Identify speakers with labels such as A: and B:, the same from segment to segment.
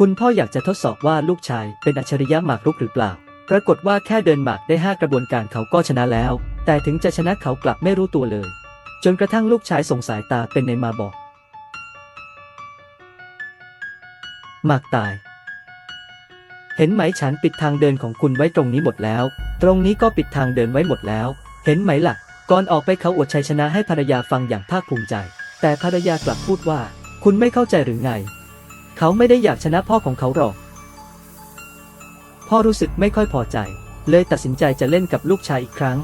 A: คุณพ่ออยากจะทดสอบว่าลูกชายเป็นอัจฉริยะหมากรุกหรือเปล่า ปรากฏว่าแค่เดินหมากได้ห้ากระบวนการเขาก็ชนะแล้ว แต่ถึงจะชนะเขากลับไม่รู้ตัวเลย จนกระทั่งลูกชายส่งสายตาเป็นในมาบอก หมากตาย เห็นไหมฉันปิดทางเดินของคุณไว้ตรงนี้หมดแล้ว ตรงนี้ก็ปิดทางเดินไว้หมดแล้ว เห็นไหมล่ะ ก่อนออกไปเขาอวดชัยชนะให้ภรรยาฟังอย่างภาคภูมิใจ แต่ภรรยากลับพูดว่า คุณไม่เข้าใจหรือไง เขาไม่ได้อยากชนะพ่อของเขาหรอก พ่อรู้สึกไม่ค่อยพอใจ เลยตัดสินใจจะเล่นกับลูกชายอีกครั้ง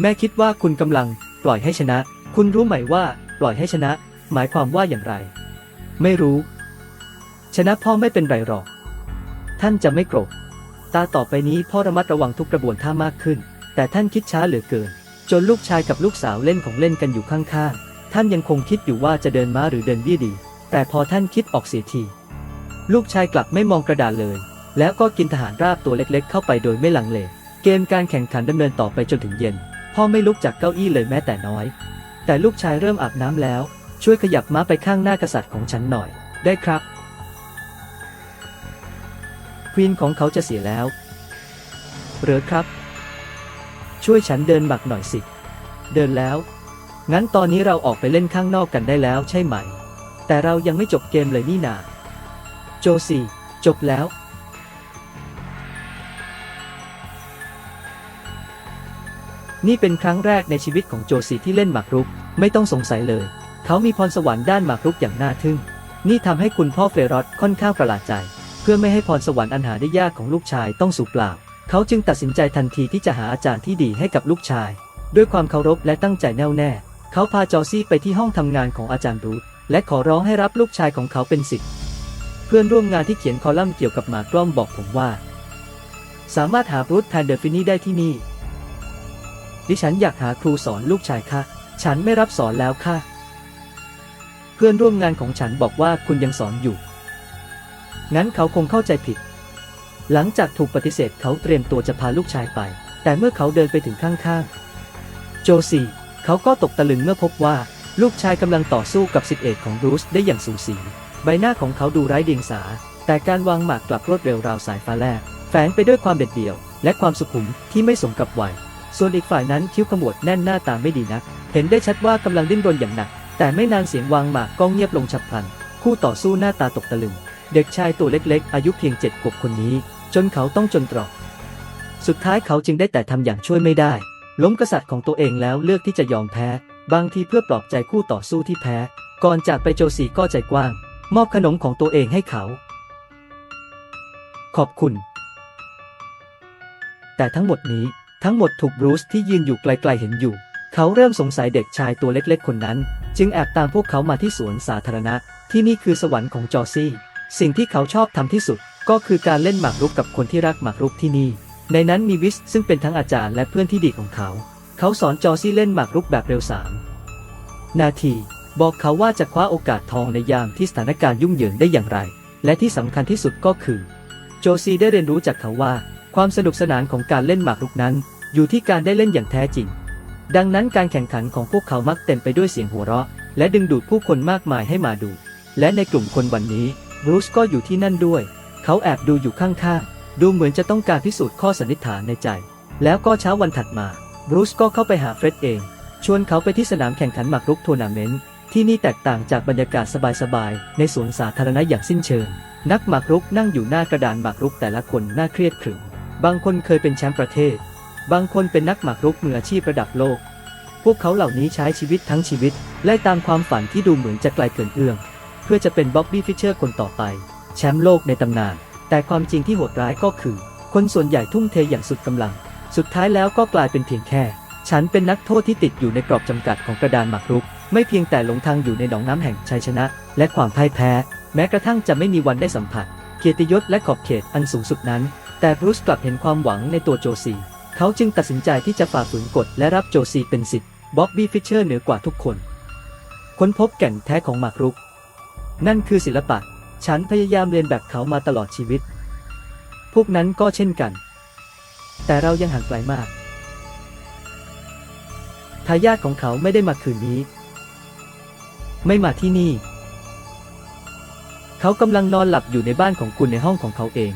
A: แม่คิดว่าคุณกำลังปล่อยให้ชนะ คุณรู้ไหมว่า ปล่อยให้ชนะ หมายความว่าอย่างไร ไม่รู้ ชนะพ่อไม่เป็นไรหรอก ท่านจะไม่โกรธ ตาต่อไปนี้พ่อระมัดระวังทุกกระบวนท่ามากขึ้น แต่ท่านคิดช้าเหลือเกิน จนลูกชายกับลูกสาวเล่นของเล่นกันอยู่ข้างๆ ท่านยังคงคิดอยู่ว่าจะเดินม้าหรือเดินเบี้ยดี แต่พอท่านคิดออกเสียที ลูกชายกลับไม่มองกระดาษเลย แล้วก็กินทหารราบตัวเล็กๆ เข้าไปโดยไม่ลังเล เกมการแข่งขันดำเนินต่อไปจนถึงเย็น พ่อไม่ลุกจากเก้าอี้เลยแม้แต่น้อย แต่ลูกชายเริ่มอาบน้ำแล้ว ช่วยขยับม้าไปข้างหน้ากษัตริย์ของฉันหน่อย ได้ครับควีนของเขาจะเสียแล้วเหรือครับ ช่วยฉันเดินหมักหน่อยสิ เดินแล้ว งั้นตอนนี้เราออกไปเล่นข้างนอกกันได้แล้วใช่ไหม แต่เรายังไม่จบเกมเลยนี่นา โจซีจบแล้ว นี่เป็นครั้งแรกในชีวิตของโจซีที่เล่นหมากรุก ไม่ต้องสงสัยเลย เขามีพรสวรรค์ด้านหมากรุกอย่างน่าทึ่ง นี่ทำให้คุณพ่อเฟรอดค่อนข้างประหลาดใจ เพื่อไม่ให้พรสวรรค์อันหาได้ยากของลูกชายต้องสูญเปล่า เขาจึงตัดสินใจทันทีที่จะหาอาจารย์ที่ดีให้กับลูกชาย ด้วยความเคารพและตั้งใจแน่วแน่ เขาพาจอซี่ไปที่ห้องทำงานของอาจารย์รูท และขอร้องให้รับลูกชายของเขาเป็นศิษย์เพื่อนร่วมงานที่เขียนคอลัมน์เกี่ยวกับหมากล้อมบอกผมว่า สามารถหารูทแทนเดอร์ฟินี่ได้ที่นี่ ดิฉันอยากหาครูสอนลูกชายค่ะ ฉันไม่รับสอนแล้วค่ะ เพื่อนร่วมงานของฉันบอกว่าคุณยังสอนอยู่ งั้นเขาคงเข้าใจผิด หลังจากถูกปฏิเสธเขาเตรียมตัวจะพาลูกชายไป แต่เมื่อเขาเดินไปถึงข้างๆ โจซีเขาก็ตกตะลึงเมื่อพบว่า ลูกชายกำลังต่อสู้กับสิทธิเอกของบรูซได้อย่างสูสีใบหน้าของเขาดูไร้เดียงสา แต่การวางหมากกลับรวดเร็วราวสายฟ้าแลบแฝงไปด้วยความเด็ดเดี่ยว และความสุขุมที่ไม่สมกับวัยส่วนอีกฝ่ายนั้นคิ้วขมวดแน่นหน้าตาไม่ดีนัก เห็นได้ชัดว่ากำลังดิ้นรนอย่างหนัก แต่ไม่นานเสียงวางหมากก็เงียบลงฉับพลัน คู่ต่อสู้หน้าตาตกตะลึง เด็กชายตัวเล็กๆ อายุเพียงเจ็ดขวบคนนี้ จนเขาต้องจนตรอก สุดท้ายเขาจึงได้แต่ทำอย่างช่วยไม่ได้ ล้มกษัตริย์ของตัวเองแล้วเลือกที่จะยอมแพ้ บางทีเพื่อปลอบใจคู่ต่อสู้ที่แพ้ ก่อนจากไปโจซีก็ใจกว้าง มอบขนมของตัวเองให้เขา ขอบคุณ แต่ทั้งหมดนี้ทั้งหมดถูกบรูซที่ยืนอยู่ไกลๆเห็นอยู่ เขาเริ่มสงสัยเด็กชายตัวเล็กๆคนนั้น จึงแอบตามพวกเขามาที่สวนสาธารณะ ที่นี่คือสวรรค์ของจอซี่ สิ่งที่เขาชอบทำที่สุด ก็คือการเล่นหมากรุกกับคนที่รักหมากรุกที่นี่ ในนั้นมีวิสซึ่งเป็นทั้งอาจารย์และเพื่อนที่ดีของเขา เขาสอนจอซี่เล่นหมากรุกแบบเร็วสามนาที บอกเขาว่าจะคว้าโอกาสทองในยามที่สถานการณ์ยุ่งเหยิงได้อย่างไร และที่สำคัญที่สุดก็คือ โจซีได้เรียนรู้จากเขาว่า ความสนุกสนานของการเล่นหมากรุกนั้น อยู่ที่การได้เล่นอย่างแท้จริง ดังนั้นการแข่งขันของพวกเขามักเต็มไปด้วยเสียงหัวเราะ และดึงดูดผู้คนมากมายให้มาดู และในกลุ่มคนวันนี้บรูซก็อยู่ที่นั่นด้วย เขาแอบดูอยู่ข้างๆดูเหมือนจะต้องการพิสูจน์ข้อสันนิษฐานในใจ แล้วก็เช้าวันถัดมา บรูซก็เข้าไปหาเฟร็ดเอง ชวนเขาไปที่สนามแข่งขันหมากรุกทัวร์นาเมนต์ที่นี่แตกต่างจากบรรยากาศสบายๆ ในสวนสาธารณะอย่างสิ้นเชิง นักหมากรุกนั่งอยู่หน้ากระดานหมากรุกแต่ละคนน่าเครียดขรึมบางคนเคยเป็นแชมป์ประเทศ บางคนเป็นนักหมากรุกมืออาชีพระดับโลก พวกเขาเหล่านี้ใช้ชีวิตทั้งชีวิตไล่ตามความฝันที่ดูเหมือนจะไกลเกินเอื้อมเพื่อจะเป็นบ๊อบบี้ฟิชเชอร์คนต่อไป แชมป์โลกในตำนาน แต่ความจริงที่โหดร้ายก็คือ คนส่วนใหญ่ทุ่มเทอย่างสุดกำลัง สุดท้ายแล้วก็กลายเป็นเพียงแค่ ฉันเป็นนักโทษที่ติดอยู่ในกรอบจำกัดของกระดานหมากรุก ไม่เพียงแต่หลงทางอยู่ในหนองน้ำแห่งชัยชนะ และความพ่ายแพ้ แม้กระทั่งจะไม่มีวันได้สัมผัส เกียรติยศและขอบเขตอันสูงสุดนั้น แต่บรูซกลับเห็นความหวังในตัวโจซี เขาจึงตัดสินใจที่จะฝ่าฝืนกฎและรับโจซีเป็นสิทธิ์บ๊อบบี้ฟิชเชอร์เหนือกว่าทุกคน ค้นพบแก่นแท้ของหมากรุก นั่นคือศิลปะ ฉันพยายามเรียนแบบเขามาตลอดชีวิต พวกนั้นก็เช่นกัน แต่เรายังห่างไกลมากทายาทของเขาไม่ได้มาคืนนี้ ไม่มาที่นี่ เขากำลังนอนหลับอยู่ในบ้านของคุณในห้องของเขาเอง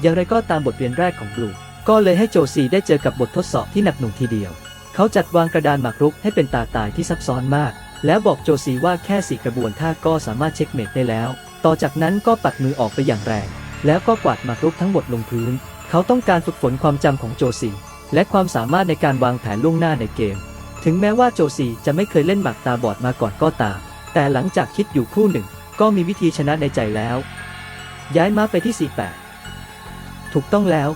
A: อย่างไรก็ตามบทเรียนแรกของบลูก็เลยให้โจซีได้เจอกับบททดสอบที่หนักหน่วงทีเดียว เขาจัดวางกระดานหมากรุกให้เป็นตาตายที่ซับซ้อนมาก แล้วบอกโจซีว่าแค่สี่กระบวนท่าก็สามารถเช็คเมตได้แล้ว ต่อจากนั้นก็ปัดมือออกไปอย่างแรง แล้วก็กวาดหมากรุกทั้งหมดลงพื้น เขาต้องการฝึกฝนความจำของโจซีและความสามารถในการวางแผนล่วงหน้าในเกม ถึงแม้ว่าโจซีจะไม่เคยเล่นหมากตาบอดมาก่อนก็ตาม แต่หลังจากคิดอยู่ครู่หนึ่ง ก็มีวิธีชนะในใจแล้ว ย้ายม้าไปที่ 48 ถูกต้องแล้ว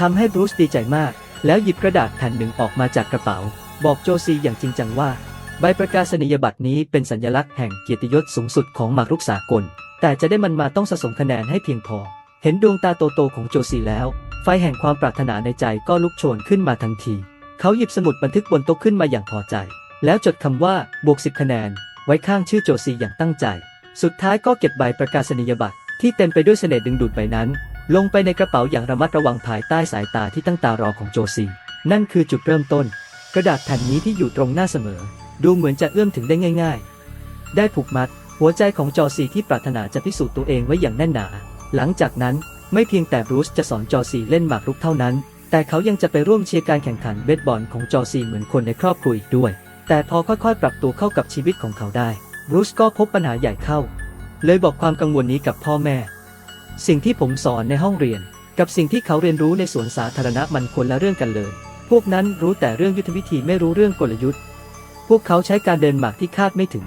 A: ทำให้บรูซดีใจมาก แล้วหยิบกระดาษแผ่นหนึ่งออกมาจากกระเป๋า บอกโจซีอย่างจริงจังว่า ใบประกาศนียบัตรนี้เป็นสัญลักษณ์แห่งเกียรติยศสูงสุดของหมากรุกสากล แต่จะได้มันมาต้องสะสมคะแนนให้เพียงพอ เห็นดวงตาโตๆของโจซีแล้ว ไฟแห่งความปรารถนาในใจก็ลุกโชนขึ้นมาทันที เขาหยิบสมุดบันทึกบนโต๊ะขึ้นมาอย่างพอใจ แล้วจดคำว่าบวกสิบคะแนน ไว้ข้างชื่อโจซีอย่างตั้งใจ สุดท้ายก็เก็บใบประกาศนียบัตรที่เต็มไปด้วยเสน่ห์ดึงดูดใบนั้น ลงไปในกระเป๋าอย่างระมัดระวังภายใต้สายตาที่ตั้งตารอของโจซี นั่นคือจุดเริ่มต้น กระดาษแผ่นนี้ที่อยู่ตรงหน้าเสมอ ดูเหมือนจะเอื้อมถึงได้ง่าย ๆ ได้ผูกมัด หัวใจของจอซีที่ปรารถนาจะพิสูจน์ตัวเองไว้อย่างแน่นหนา หลังจากนั้น ไม่เพียงแต่บรูซจะสอนจอซีเล่นหมากรุกเท่านั้น แต่เขายังจะไปร่วมเชียร์การแข่งขันเบสบอลของจอซีเหมือนคนในครอบครัวอีกด้วย แต่พอค่อยๆ ปรับตัวเข้ากับชีวิตของเขาได้บรูซก็พบปัญหาใหญ่เข้า เลยบอกความกังวลนี้กับพ่อแม่ สิ่งที่ผมสอนในห้องเรียน กับสิ่งที่เขาเรียนรู้ในสวนสาธารณะมันคนละเรื่องกันเลย พวกนั้นรู้แต่เรื่องยุทธวิธีไม่รู้เรื่องกลยุทธ์ พวกเขาใช้การเดินหมากที่คาดไม่ถึง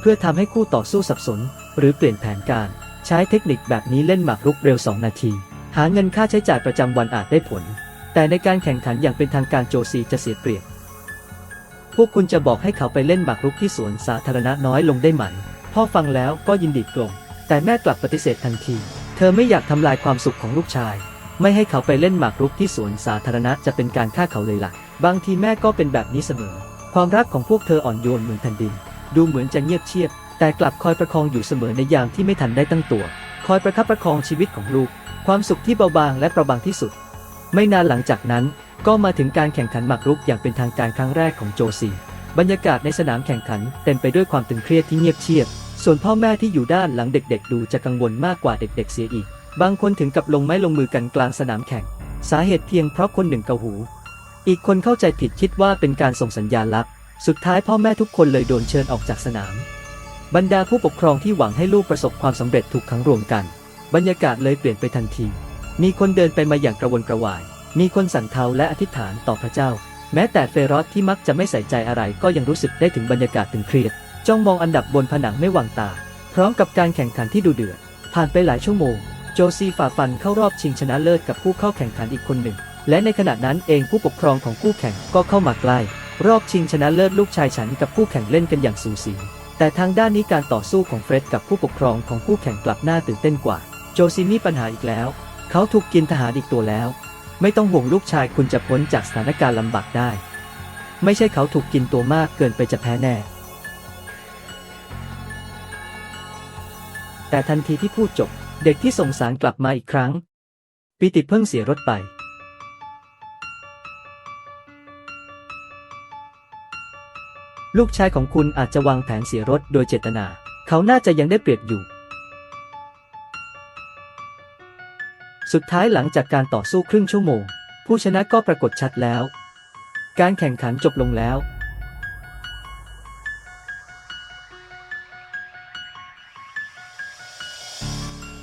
A: เพื่อทำให้คู่ต่อสู้สับสน หรือเปลี่ยนแผนการ ใช้เทคนิคแบบนี้เล่นหมากรุกเร็ว 2 นาที หาเงินค่าใช้จ่ายประจำวันอาจได้ผล แต่ในการแข่งขันอย่างเป็นทางการโจซีจะเสียเปรียบ พวกคุณจะบอกให้เขาไปเล่นหมากรุกที่สวนสาธารณะน้อยลงได้ไหม พ่อฟังแล้วก็ยินดีกลมแต่แม่กลับปฏิเสธทันที เธอไม่อยากทำลายความสุขของลูกชาย ไม่ให้เขาไปเล่นหมากรุกที่สวนสาธารณะจะเป็นการฆ่าเขาเลยล่ะ บางทีแม่ก็เป็นแบบนี้เสมอ ความรักของพวกเธออ่อนโยนเหมือนแผ่นดิน ดูเหมือนจะเงียบเชียบ แต่กลับคอยประคองอยู่เสมอในยามที่ไม่ทันได้ตั้งตัว คอยประคับประคองชีวิตของลูก ความสุขที่เบาบางและประบางที่สุด ไม่นานหลังจากนั้นก็มาถึงการแข่งขันหมากรุกอย่างเป็นทางการครั้งแรกของโจซีบรรยากาศในสนามแข่งขันเต็มไปด้วยความตึงเครียดที่เงียบเชียบ ส่วนพ่อแม่ที่อยู่ด้านหลังเด็กๆ ดูจะกังวลมากกว่าเด็กๆ เสียอีก บางคนถึงกับลงไม้ลงมือกันกลางสนามแข่ง สาเหตุเพียงเพราะคนหนึ่งเกาหู อีกคนเข้าใจผิดคิดว่าเป็นการส่งสัญญาณลับ สุดท้ายพ่อแม่ทุกคนเลยโดนเชิญออกจากสนาม บรรดาผู้ปกครองที่หวังให้ลูกประสบความสำเร็จถูกขังรวมกัน บรรยากาศเลยเปลี่ยนไปทันที มีคนเดินไปมาอย่างกระวนกระวาย มีคนสั่นเทาและอธิษฐานต่อพระเจ้า แม้แต่เฟรอสที่มักจะไม่ใส่ใจอะไรก็ยังรู้สึกได้ถึงบรรยากาศตึงเครียด จ้องมองอันดับบนผนังไม่วางตา พร้อมกับการแข่งขันที่ดูเดือด ผ่านไปหลายชั่วโมง โจซีฝ่าฟันเข้ารอบชิงชนะเลิศกับผู้เข้าแข่งขันอีกคนหนึ่ง และในขณะนั้นเองผู้ปกครองของคู่แข่งก็เข้ามาใกล้ รอบชิงชนะเลิศลูกชายฉันกับคู่แข่งเล่นกันอย่างสูสี แต่ทางด้านนี้การต่อสู้ของเฟร็ดกับผู้ปกครองของคู่แข่งกลับน่าตื่นเต้นกว่า โจซีมีปัญหาอีกแล้ว เขาถูกกินทหารอีกตัวแล้ว ไม่ต้องห่วงลูกชายคุณจะพ้นจากสถานการณ์ลำบากได้ ไม่ใช่เขาถูกกินตัวมากเกินไปจะแพ้แน่ แต่ทันทีที่พูดจบ เด็กที่ส่งสารกลับมาอีกครั้ง ปิติเพิ่งเสียรถไป ลูกชายของคุณอาจจะวางแผนเสียรถโดยเจตนา เขาน่าจะยังได้เปรียบอยู่ สุดท้ายหลังจากการต่อสู้ครึ่งชั่วโมง ผู้ชนะก็ปรากฏชัดแล้ว การแข่งขันจบลงแล้ว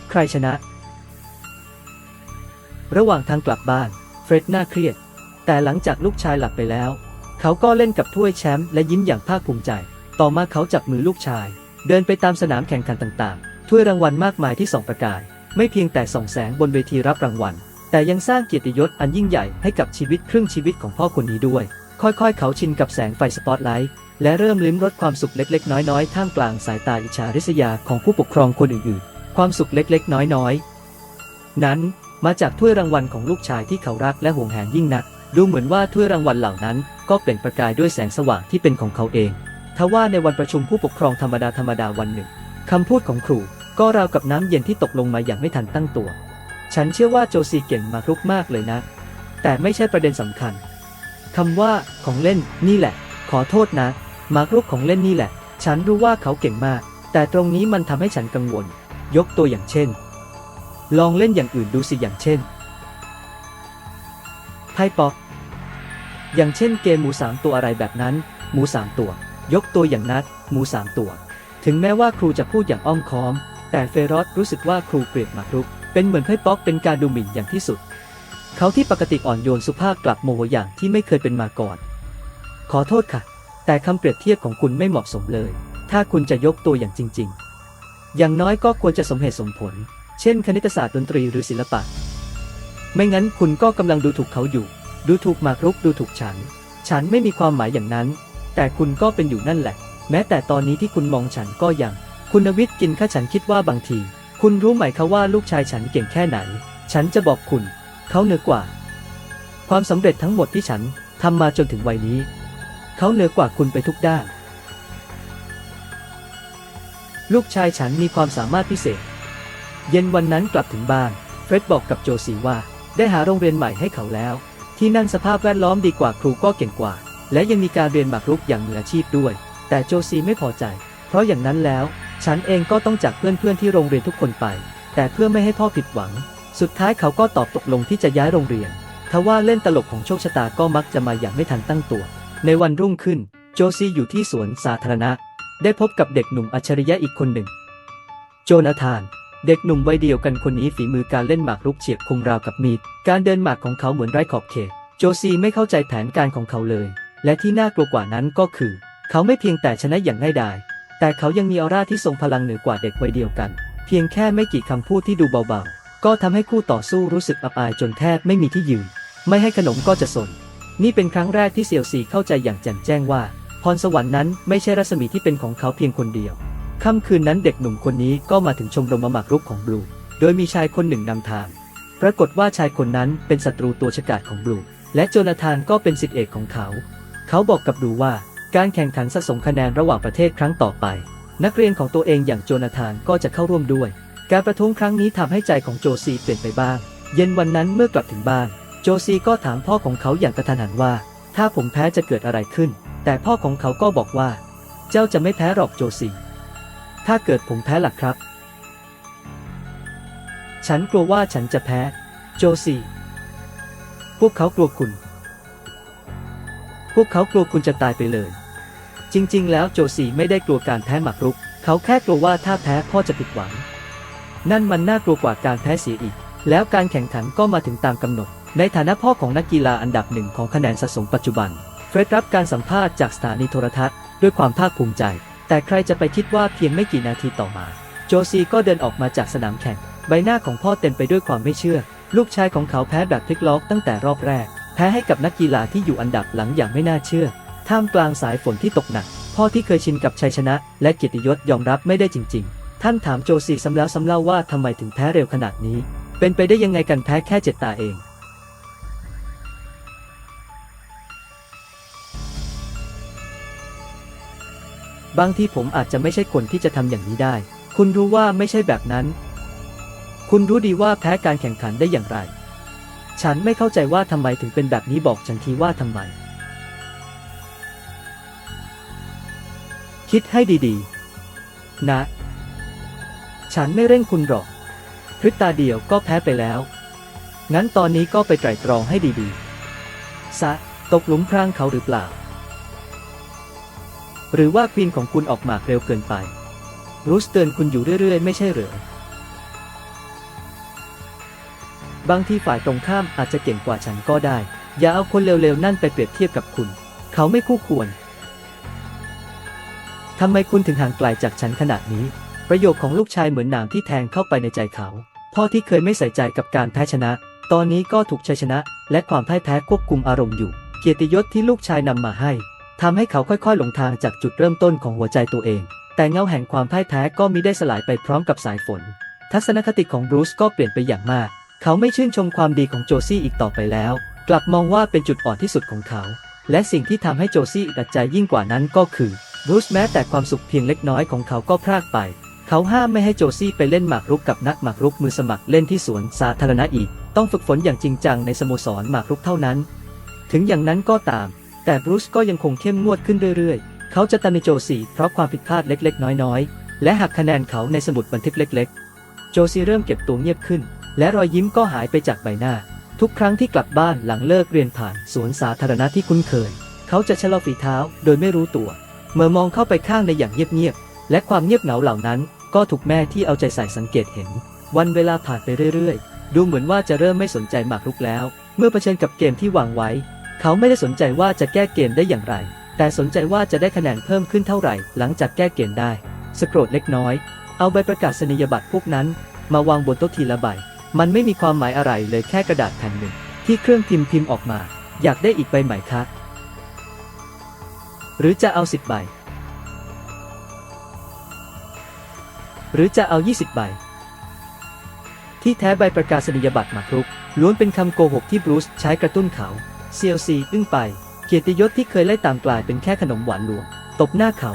A: ใครชนะ ระหว่างทางกลับบ้าน เฟร็ดน่าเครียด แต่หลังจากลูกชายหลับไปแล้ว เขาก็เล่นกับถ้วยแชมป์และยิ้มอย่างภาคภูมิใจ ต่อมาเขาจับมือลูกชาย เดินไปตามสนามแข่งขันต่างๆ ถ้วยรางวัลมากมายที่ส่องประกาย ไม่เพียงแต่ส่องแสงบนเวทีรับรางวัล แต่ยังสร้างเกียรติยศอันยิ่งใหญ่ให้กับชีวิตครึ่งชีวิตของพ่อคนนี้ด้วย ค่อยๆ เขาชินกับแสงไฟสปอตไลท์และเริ่มลิ้มรสความสุขเล็ก ๆ น้อยๆ ท่ามกลางสายตาอิจฉาริษยาของผู้ปกครองคนอื่นๆ ความสุขเล็กๆ น้อยๆ นั้นมาจากถ้วยรางวัลของลูกชายที่เขารักและห่วงแหนยิ่งนัก ดูเหมือนว่าถ้วยรางวัลเหล่านั้น ก็เปล่งประกายด้วยแสงสว่างที่เป็นของเขาเอง ทว่าในวันประชุมผู้ปกครองธรรมดาธรรมดาวันหนึ่งคำพูดของครูก็ราวกับน้ำเย็นที่ตกลงมาอย่างไม่ทันตั้งตัว ฉันเชื่อว่าโจซีเก่งมากรุกมากเลยนะ แต่ไม่ใช่ประเด็นสำคัญคำว่าของเล่นนี่แหละ ขอโทษนะ มากรุกของเล่นนี่แหละ ฉันรู้ว่าเขาเก่งมาก แต่ตรงนี้มันทำให้ฉันกังวล ยกตัวอย่างเช่น ลองเล่นอย่างอื่นดูสิอย่างเช่นไพ่ป๊อก อย่างเช่นเกมหมูสามตัวอะไรแบบนั้น หมูสามตัว ยกตัวอย่างนัด หมูสามตัว ถึงแม้ว่าครูจะพูดอย่างอ้อมค้อม แต่เฟรอสรู้สึกว่าครูเปรียบมารุก เป็นเหมือนไพ่ป๊อกเป็นการดูหมิ่นอย่างที่สุด เขาที่ปกติอ่อนโยนสุภาพกลับโมโหอย่างที่ไม่เคยเป็นมาก่อน ขอโทษค่ะ แต่คำเปรียบเทียบของคุณไม่เหมาะสมเลย ถ้าคุณจะยกตัวอย่างจริง ๆ อย่างน้อยก็ควรจะสมเหตุสมผล เช่น คณิตศาสตร์ดนตรีหรือศิลปะ ไม่งั้นคุณก็กำลังดูถูกเขาอยู่ ดูถูกหมากรุกดูถูกฉัน ฉันไม่มีความหมายอย่างนั้น แต่คุณก็เป็นอยู่นั่นแหละ แม้แต่ตอนนี้ที่คุณมองฉันก็ยัง คุณวิทย์กินข้าฉันคิดว่าบางที คุณรู้ไหมคะว่าลูกชายฉันเก่งแค่ไหน ฉันจะบอกคุณ เขาเหนือกว่า ความสำเร็จทั้งหมดที่ฉันทำมาจนถึงวัยนี้ เขาเหนือกว่าคุณไปทุกด้าน ลูกชายฉันมีความสามารถพิเศษ เย็นวันนั้นกลับถึงบ้าน เฟร็ดบอกกับโจซีว่า ได้หาโรงเรียนใหม่ให้เขาแล้ว ที่นั่นสภาพแวดล้อมดีกว่าครูก็เก่งกว่า และยังมีการเรียนหมากรุกอย่างมืออาชีพด้วย แต่โจซีไม่พอใจ เพราะอย่างนั้นแล้ว ฉันเองก็ต้องจากเพื่อนๆที่โรงเรียนทุกคนไป แต่เพื่อไม่ให้พ่อผิดหวัง สุดท้ายเขาก็ตอบตกลงที่จะย้ายโรงเรียนทว่าเล่นตลกของโชคชะตาก็มักจะมาอย่างไม่ทันตั้งตัว ในวันรุ่งขึ้น โจซีอยู่ที่สวนสาธารณะ ได้พบกับเด็กหนุ่มอัจฉริยะอีกคนหนึ่ง โจนาธาน เด็กหนุ่มวัยเดียวกันคนนี้ฝีมือการเล่นหมากรุกเฉียบคมราวกับมีด การเดินหมากของเขาเหมือนไร้ขอบเขต โจซีไม่เข้าใจแผนการของเขาเลย และที่น่ากลัวกว่านั้นก็คือ เขาไม่เพียงแต่ชนะอย่างง่ายดาย แต่เขายังมีออร่าที่ทรงพลังเหนือกว่าเด็กวัยเดียวกัน เพียงแค่ไม่กี่คำพูดที่ดูเบาๆ ก็ทำให้คู่ต่อสู้รู้สึกอับอายจนแทบไม่มีที่ยืน ไม่ให้ขนมก็จะสน นี่เป็นครั้งแรกที่เซียวซีเข้าใจอย่างแจ่มแจ้งว่า พรสวรรค์นั้นไม่ใช่รัศมีที่เป็นของเขาเพียงคนเดียว ค่ำคืนนั้นเด็กหนุ่มคนนี้ก็มาถึงชมรมหมากรุกของบลู โดยมีชายคนหนึ่งนำทาง ปรากฏว่าชายคนนั้นเป็นศัตรูตัวฉกาจของบลู และโจนาธานก็เป็นสิทธิเอกของเขา เขาบอกกับบลูว่าการแข่งขันสะสมคะแนนระหว่างประเทศครั้งต่อไป นักเรียนของตัวเองอย่างโจนาธานก็จะเข้าร่วมด้วย การประท้วงครั้งนี้ทำให้ใจของโจซีเปลี่ยนไปบ้าง เย็นวันนั้นเมื่อกลับถึงบ้าน โจซีก็ถามพ่อของเขาอย่างกระทันหันว่า ถ้าผมแพ้จะเกิดอะไรขึ้น แต่พ่อของเขาก็บอกว่า เจ้าจะไม่แพ้หรอกโจซี ถ้าเกิดผมแพ้ล่ะครับ ฉันกลัวว่าฉันจะแพ้ โจซีพวกเขากลัวคุณ พวกเขากลัวคุณจะตายไปเลย จริง ๆ แล้วโจซีไม่ได้กลัวการแพ้หมากรุก เขาแค่กลัวว่าถ้าแพ้พ่อจะผิดหวัง นั่นมันน่ากลัวกว่าการแพ้เสียอีก แล้วการแข่งขันก็มาถึงตามกำหนด ในฐานะพ่อของนักกีฬาอันดับหนึ่งของคะแนนสะสมปัจจุบัน เฟรดรับการสัมภาษณ์จากสถานีโทรทัศน์ด้วยความภาคภูมิใจ แต่ใครจะไปคิดว่าเพียงไม่กี่นาทีต่อมา โจซีก็เดินออกมาจากสนามแข่ง ใบหน้าของพ่อเต็มไปด้วยความไม่เชื่อ ลูกชายของเขาแพ้แบบพลิกล็อกตั้งแต่รอบแรก แพ้ให้กับนักกีฬาที่อยู่อันดับหลังอย่างไม่น่าเชื่อ ท่ามกลางสายฝนที่ตกหนัก พ่อที่เคยชินกับชัยชนะ และเกียรติยศยอมรับไม่ได้จริง ๆ ท่านถามโจซีซ้ำแล้วซ้ำเล่าว่าทำไมถึงแพ้เร็วขนาดนี้ เป็นไปได้ยังไงกันแพ้แค่เจ็ดตาเอง บางที่ผมอาจจะไม่ใช่คนที่จะทำอย่างนี้ได้ คุณรู้ว่าไม่ใช่แบบนั้น คุณรู้ดีว่าแพ้การแข่งขันได้อย่างไร ฉันไม่เข้าใจว่าทำไมถึงเป็นแบบนี้บอกฉันทีว่าทำไม คิดให้ดีๆ นะ ฉันไม่เร่งคุณหรอก พริบตาเดียวก็แพ้ไปแล้ว งั้นตอนนี้ก็ไปไตร่ตรองให้ดีๆ ซะ ตกหลุมพรางเขาหรือเปล่า หรือว่าควีนของคุณออกหมากเร็วเกินไป รูสเตือนคุณอยู่เรื่อยๆ ไม่ใช่เหรอ บางทีฝ่ายตรงข้ามอาจจะเก่งกว่าฉันก็ได้ อย่าเอาคนเร็วๆ นั่นไปเปรียบเทียบกับคุณ เขาไม่คู่ควร ทำไมคุณถึงห่างไกลจากฉันขนาดนี้ ประโยคของลูกชายเหมือนหนามที่แทงเข้าไปในใจเขา พ่อที่เคยไม่ใส่ใจกับการแพ้ชนะ ตอนนี้ก็ถูกชัยชนะ และความพ่ายแพ้ควบคุมอารมณ์อยู่ เกียรติยศที่ลูกชายนำมาให้ ทำให้เขาค่อยๆ หลงทางจากจุดเริ่มต้นของหัวใจตัวเอง แต่เงาแห่งความพ่ายแพ้ก็มิได้สลายไปพร้อมกับสายฝน ทัศนคติของบรูซก็เปลี่ยนไปอย่างมาก เขาไม่ชื่นชมความดีของโจซี่อีกต่อไปแล้ว กลับมองว่าเป็นจุดอ่อนที่สุดของเขา และสิ่งที่ทำให้โจซี่อัดใจยิ่งกว่านั้นก็คือบรูซแม้แต่ความสุขเพียงเล็กน้อยของเขาก็พรากไป เขาห้ามไม่ให้โจซี่ไปเล่นหมากรุกกับนักหมากรุกมือสมัครเล่นที่สวนสาธารณะอีก ต้องฝึกฝนอย่างจริงจังในสโมสรหมากรุกเท่านั้น ถึงอย่างนั้นก็ตาม แต่บรูซก็ยังคงเข้มงวดขึ้นเรื่อยๆ เขาจะตำหนิโจซีเพราะความผิดพลาดเล็กๆ น้อยๆ และหักคะแนนเขาในสมุดบันทึกเล็กๆ โจซีเริ่มเก็บตัวเงียบขึ้น และรอยยิ้มก็หายไปจากใบหน้า ทุกครั้งที่กลับบ้านหลังเลิกเรียนผ่านสวนสาธารณะที่คุ้นเคย เขาจะชะลอฝีเท้าโดยไม่รู้ตัว เมื่อมองเข้าไปข้างในอย่างเงียบๆ และความเงียบเหงาเหล่านั้น ก็ถูกแม่ที่เอาใจใส่สังเกตเห็น วันเวลาผ่านไปเรื่อยๆ ดูเหมือนว่าจะเริ่มไม่สนใจหมากรุกแล้ว เมื่อเผชิญกับเกมที่วางไว้ เขาไม่ได้สนใจว่าจะแก้เกมได้อย่างไร แต่สนใจว่าจะได้คะแนนเพิ่มขึ้นเท่าไหร่ หลังจากแก้เกมได้สโกรธเล็กน้อย เอาใบประกาศนียบัตรพวกนั้น มาวางบนโต๊ะทีละใบ มันไม่มีความหมายอะไรเลยแค่กระดาษแผ่นหนึ่ง ที่เครื่องพิมพ์พิมพ์ออกมา อยากได้อีกใบใหม่คะ หรือจะเอาสิบใบ หรือจะเอา 20 ใบ ที่แท้ใบประกาศนียบัตรมากรุกล้วนเป็นคำโกหกที่บรูซใช้กระตุ้นเขา เซียวซีอึ้งไป เกียรติยศที่เคยไล่ตามกลายเป็นแค่ขนมหวานหลวง ตบหน้าเขา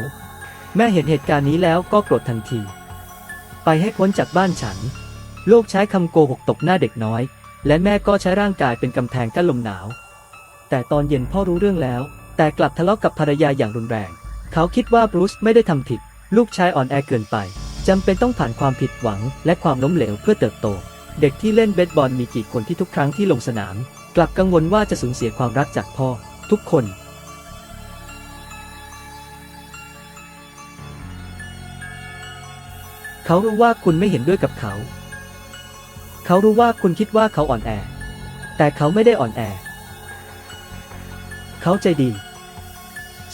A: แม่เห็นเหตุการณ์นี้แล้วก็โกรธทันที ไปให้พ้นจากบ้านฉันโลกใช้คำโกหกตบหน้าเด็กน้อย และแม่ก็ใช้ร่างกายเป็นกำแพงกั้นลมหนาว แต่ตอนเย็นพ่อรู้เรื่องแล้ว แต่กลับทะเลาะกับภรรยาอย่างรุนแรง เขาคิดว่าบรูซไม่ได้ทำผิด ลูกชายอ่อนแอเกินไปจำเป็นต้องผ่านความผิดหวังและความล้มเหลวเพื่อเติบโต เด็กที่เล่นเบสบอลมีกี่คนที่ทุกครั้งที่ลงสนาม กลับกังวลว่าจะสูญเสียความรักจากพ่อ ทุกคน เขารู้ว่าคุณไม่เห็นด้วยกับเขา เขารู้ว่าคุณคิดว่าเขาอ่อนแอ แต่เขาไม่ได้อ่อนแอ เขาใจดี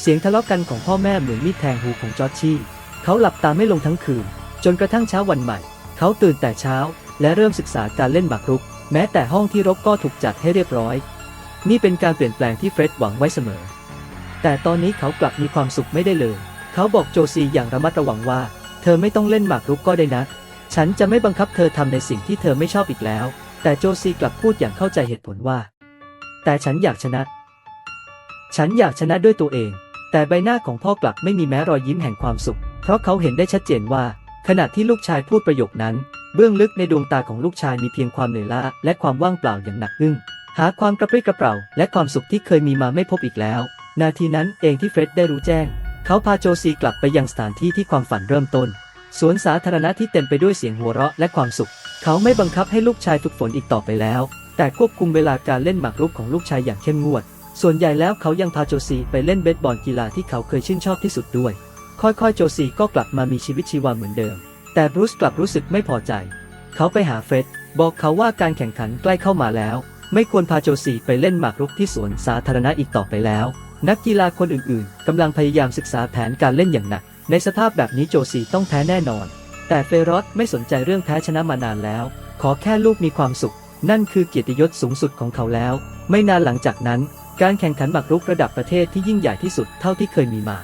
A: เสียงทะเลาะกันของพ่อแม่เหมือนมีดแทงหูของจอร์จชี่ เขาหลับตาไม่ลงทั้งคืน จนกระทั่งเช้าวันใหม่ เขาตื่นแต่เช้าและเริ่มศึกษาการเล่นหมากรุก แม้แต่ห้องที่รกก็ถูกจัดให้เรียบร้อย นี่เป็นการเปลี่ยนแปลงที่เฟร็ดหวังไว้เสมอ แต่ตอนนี้เขากลับมีความสุขไม่ได้เลย เขาบอกโจซีอย่างระมัดระวังว่า เธอไม่ต้องเล่นหมากรุกก็ได้นะ ฉันจะไม่บังคับเธอทำในสิ่งที่เธอไม่ชอบอีกแล้ว แต่โจซีกลับพูดอย่างเข้าใจเหตุผลว่า แต่ฉันอยากชนะ ฉันอยากชนะด้วยตัวเอง แต่ใบหน้าของพ่อกลับไม่มีแม้รอยยิ้มแห่งความสุข เพราะเขาเห็นได้ชัดเจนว่า ขณะที่ลูกชายพูดประโยคนั้น เบื้องลึกในดวงตาของลูกชายมีเพียงความเหนื่อยล้าและความว่างเปล่าอย่างหนักอึ้ง หาความกระปรี้กระเปร่า และความสุขที่เคยมีมาไม่พบอีกแล้ว นาทีนั้นเองที่เฟร็ดได้รู้แจ้ง เขาพาโจซีกลับไปยังสถานที่ที่ความฝันเริ่มต้น สวนสาธารณะที่เต็มไปด้วยเสียงหัวเราะและความสุข เขาไม่บังคับให้ลูกชายฝึกฝนอีกต่อไปแล้ว แต่ควบคุมเวลาการเล่นหมากรุกของลูกชายอย่างเข้มงวด ส่วนใหญ่แล้วเขายังพาโจซีไปเล่นเบสบอลกีฬาที่เขาเคยชื่นชอบที่สุดด้วย ค่อยๆ โจซีก็กลับมามีชีวิตชีวาเหมือนเดิม แต่บรูซกลับรู้สึกไม่พอใจ เขาไปหาเฟร็ดบอกเขาว่าการแข่งขันใกล้เข้ามาแล้ว ไม่ควรพาโจซีไปเล่นหมากรุกที่สวนสาธารณะอีกต่อไปแล้ว นักกีฬาคนอื่นๆกำลังพยายามศึกษาแผนการเล่นอย่างหนัก ในสภาพแบบนี้โจซีต้องแพ้แน่นอน แต่เฟรอสไม่สนใจเรื่องแพ้ชนะมานานแล้ว ขอแค่ลูกมีความสุข นั่นคือเกียรติยศสูงสุดของเขาแล้ว ไม่นานหลังจากนั้น การแข่งขันหมากรุกระดับประเทศที่ยิ่งใหญ่ที่สุดเท่าที่เคยมีมา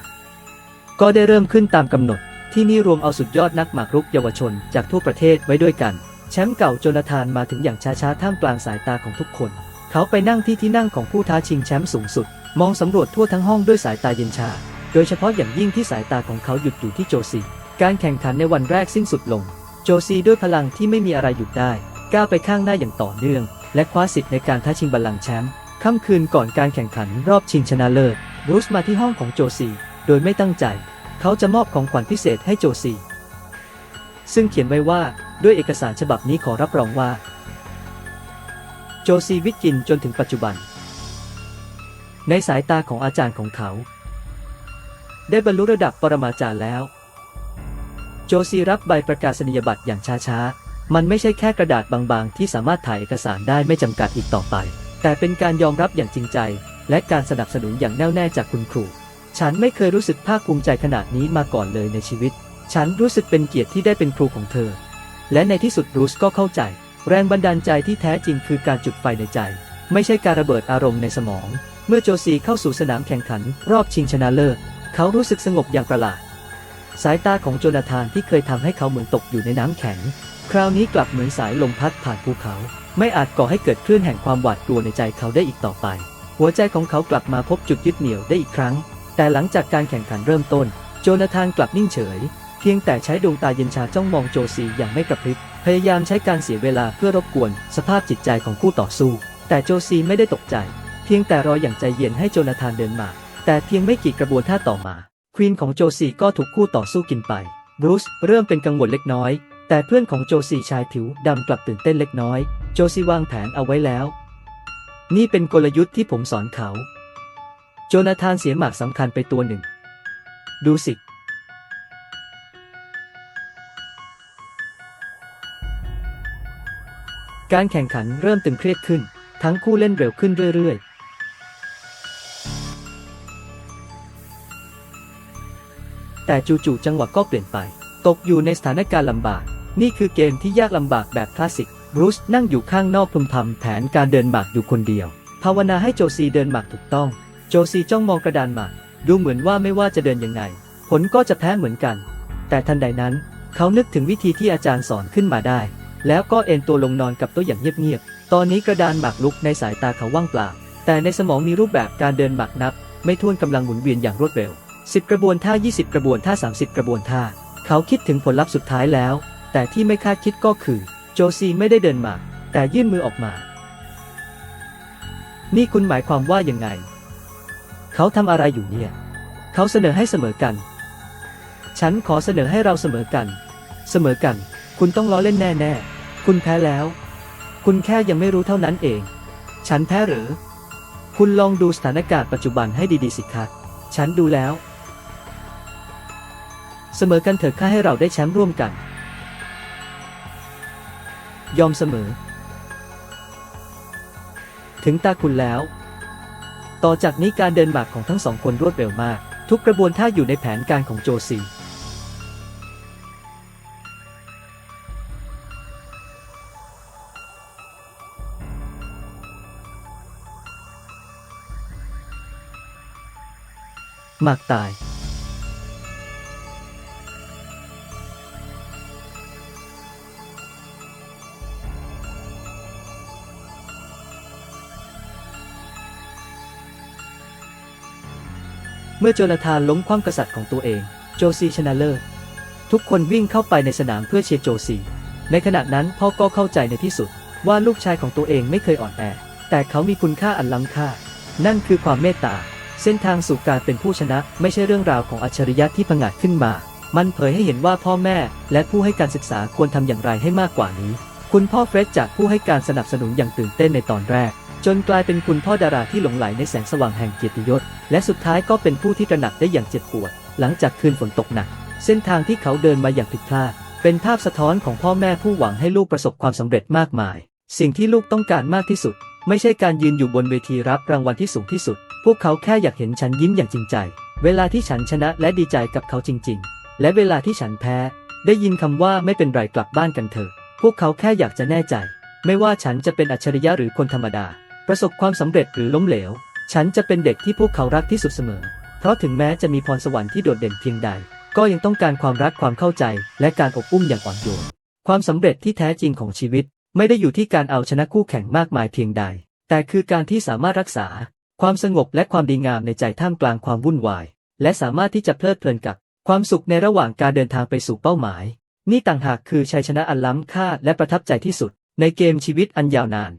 A: ก็ได้เริ่มขึ้นตามกำหนด ที่นี่รวมเอาสุดยอดนักหมากรุกเยาวชนจากทั่วประเทศไว้ด้วยกัน แชมป์เก่าโจนาธานมาถึงอย่างช้าๆท่ามกลางสายตาของทุกคน เขาไปนั่งที่ที่นั่งของผู้ท้าชิงแชมป์สูงสุด มองสำรวจทั่วทั้งห้องด้วยสายตาเย็นชา โดยเฉพาะอย่างยิ่งที่สายตาของเขาหยุดอยู่ที่โจซีการแข่งขันในวันแรกสิ้นสุดลง โจซีด้วยพลังที่ไม่มีอะไรหยุดได้ ก้าวไปข้างหน้าอย่างต่อเนื่อง และคว้าสิทธิ์ในการท้าชิงบัลลังก์แชมป์ค่ำคืนก่อนการแข่งขันรอบชิงชนะเลิศบรูซมาที่ห้องของโจซี โดยไม่ตั้งใจ เขาจะมอบของขวัญพิเศษให้โจซี ซึ่งเขียนไว้ว่าด้วยเอกสารฉบับนี้ขอรับรองว่า โจซีวิทกินจนถึงปัจจุบัน ในสายตาของอาจารย์ของเขา ได้บรรลุระดับปรมาจารย์แล้ว โจซีรับใบประกาศนียบัตรอย่างช้าๆ มันไม่ใช่แค่กระดาษบางๆ ที่สามารถถ่ายเอกสารได้ไม่จำกัดอีกต่อไป แต่เป็นการยอมรับอย่างจริงใจ และการสนับสนุนอย่างแน่วแน่จากคุณครู ฉันไม่เคยรู้สึกภาคภูมิใจขนาดนี้มาก่อนเลยในชีวิต ฉันรู้สึกเป็นเกียรติที่ได้เป็นครูของเธอ และในที่สุดรูซก็เข้าใจ แรงบันดาลใจที่แท้จริงคือการจุดไฟในใจ ไม่ใช่การระเบิดอารมณ์ในสมอง เมื่อโจซีเข้าสู่สนามแข่งขัน รอบชิงชนะเลิศ เขารู้สึกสงบอย่างประหลาด สายตาของโจนาธานที่เคยทำให้เขาเหมือนตกอยู่ในน้ำแข็ง คราวนี้กลับเหมือนสายลมพัดผ่านภูเขา ไม่อาจก่อให้เกิดคลื่นแห่งความหวาดกลัวในใจเขาได้อีกต่อไป หัวใจของเขากลับมาพบจุดยึดเหนี่ยวได้อีกครั้ง แต่หลังจากการแข่งขันเริ่มต้น โจนาธานกลับนิ่งเฉย เพียงแต่ใช้ดวงตาเย็นชาจ้องมองโจซีอย่างไม่กระพริบ พยายามใช้การเสียเวลาเพื่อรบกวนสภาพจิตใจของคู่ต่อสู้ แต่โจซีไม่ได้ตกใจ เพียงแต่รออย่างใจเย็นให้โจนาธานเดินมา แต่เพียงไม่กี่กระบวนท่าต่อมา ควีนของโจซีก็ถูกคู่ต่อสู้กินไป บรูซเริ่มเป็นกังวลเล็กน้อย แต่เพื่อนของโจซีชายผิวดำกลับตื่นเต้นเล็กน้อย โจซีวางแผนเอาไว้แล้ว นี่เป็นกลยุทธ์ที่ผมสอนเขา โจนาธานเสียหมากสำคัญไปตัวหนึ่ง ดูสิ การแข่งขันเริ่มตึงเครียดขึ้น ทั้งคู่เล่นเร็วขึ้นเรื่อย ๆ แต่จู่ๆจังหวะก็เปลี่ยนไป ตกอยู่ในสถานการณ์ลำบาก นี่คือเกมที่ยากลำบากแบบคลาสสิกบรูซนั่งอยู่ข้างนอกพึมพำแผนการเดินหมากอยู่คนเดียว ภาวนาให้โจซีเดินหมากถูกต้อง โจซีจ้องมองกระดานหมากดูเหมือนว่าไม่ว่าจะเดินยังไง ผลก็จะแพ้เหมือนกัน แต่ทันใดนั้น เขานึกถึงวิธีที่อาจารย์สอนขึ้นมาได้ แล้วก็เอนตัวลงนอนกับโต๊ะอย่างเงียบๆ ตอนนี้กระดานหมากลุกในสายตาเขาว่างเปล่า แต่ในสมองมีรูปแบบการเดินหมากนับ ไม่ท้วนกำลังหมุนเวียนอย่างรวดเร็ว 10 กระบวนท่า 20 กระบวนท่า 30 กระบวนท่า เขาคิดถึงผลลัพธ์สุดท้ายแล้ว แต่ที่ไม่คาดคิดก็คือ โจซีไม่ได้เดินหมากแต่ยื่นมือออกมา นี่คุณหมายความว่ายังไง เขาทำอะไรอยู่เนี่ย เขาเสนอให้เสมอกัน ฉันขอเสนอให้เราเสมอกัน เสมอกัน คุณต้องล้อเล่นแน่ๆ คุณแพ้แล้ว คุณแค่ยังไม่รู้เท่านั้นเอง ฉันแพ้หรือ คุณลองดูสถานการณ์ปัจจุบันให้ดีๆสิคะฉันดูแล้ว เสมอกันเถอะค่าให้เราได้แชมป์ร่วมกัน ยอมเสมอ ถึงตาคุณแล้ว ต่อจากนี้การเดินหมากของทั้งสองคนรวดเร็วมาก ทุกกระบวนท่าอยู่ในแผนการของโจซีหมากตาย เมื่อโจนาธานล้มคว่ำกษัตริย์ของตัวเอง โจซีชนะเลิศทุกคนวิ่งเข้าไปในสนามเพื่อเชียร์โจซี ในขณะนั้นพ่อก็เข้าใจในที่สุด ว่าลูกชายของตัวเองไม่เคยอ่อนแอ แต่เขามีคุณค่าอันล้ำค่า นั่นคือความเมตตา เส้นทางสู่การเป็นผู้ชนะไม่ใช่เรื่องราวของอัจฉริยะที่ผงาดขึ้นมา มันเผยให้เห็นว่าพ่อแม่ และผู้ให้การศึกษาควรทำอย่างไรให้มากกว่านี้ คุณพ่อเฟรดจากผู้ให้การสนับสนุนอย่างตื่นเต้นในตอนแรก จนกลายเป็นคุณพ่อดาราที่หลงไหลในแสงสว่างแห่งเกียรติยศ และสุดท้ายก็เป็นผู้ที่ตระหนักได้อย่างเจ็บปวด หลังจากคืนฝนตกหนัก เส้นทางที่เขาเดินมาอย่างผิดพลาด เป็นภาพสะท้อนของพ่อแม่ผู้หวังให้ลูกประสบความสำเร็จมากมาย สิ่งที่ลูกต้องการมากที่สุด ไม่ใช่การยืนอยู่บนเวทีรับรางวัลที่สูงที่สุด พวกเขาแค่อยากเห็นฉันยิ้มอย่างจริงใจ เวลาที่ฉันชนะและดีใจกับเขาจริง ๆ และเวลาที่ฉันแพ้ ได้ยินคำว่าไม่เป็นไรกลับบ้านกันเถอะ พวกเขาแค่อยากจะแน่ใจ ไม่ว่าฉันจะเป็นอัจฉริยะหรือคนธรรมดา ประสบความสำเร็จหรือล้มเหลว ฉันจะเป็นเด็กที่พวกเขารักที่สุดเสมอ เพราะถึงแม้จะมีพรสวรรค์ที่โดดเด่นเพียงใด ก็ยังต้องการความรักความเข้าใจ และการอบอุ้มอย่างอ่อนโยน ความสำเร็จที่แท้จริงของชีวิต ไม่ได้อยู่ที่การเอาชนะคู่แข่งมากมายเพียงใด แต่คือการที่สามารถรักษา ความสงบและความดีงามในใจท่ามกลางความวุ่นวาย และสามารถที่จะเพลิดเพลินกับความสุขในระหว่างการเดินทางไปสู่เป้าหมาย นี่ต่างหากคือชัยชนะอันล้ำค่าและประทับใจที่สุด ในเกมชีวิตอันยาวนาน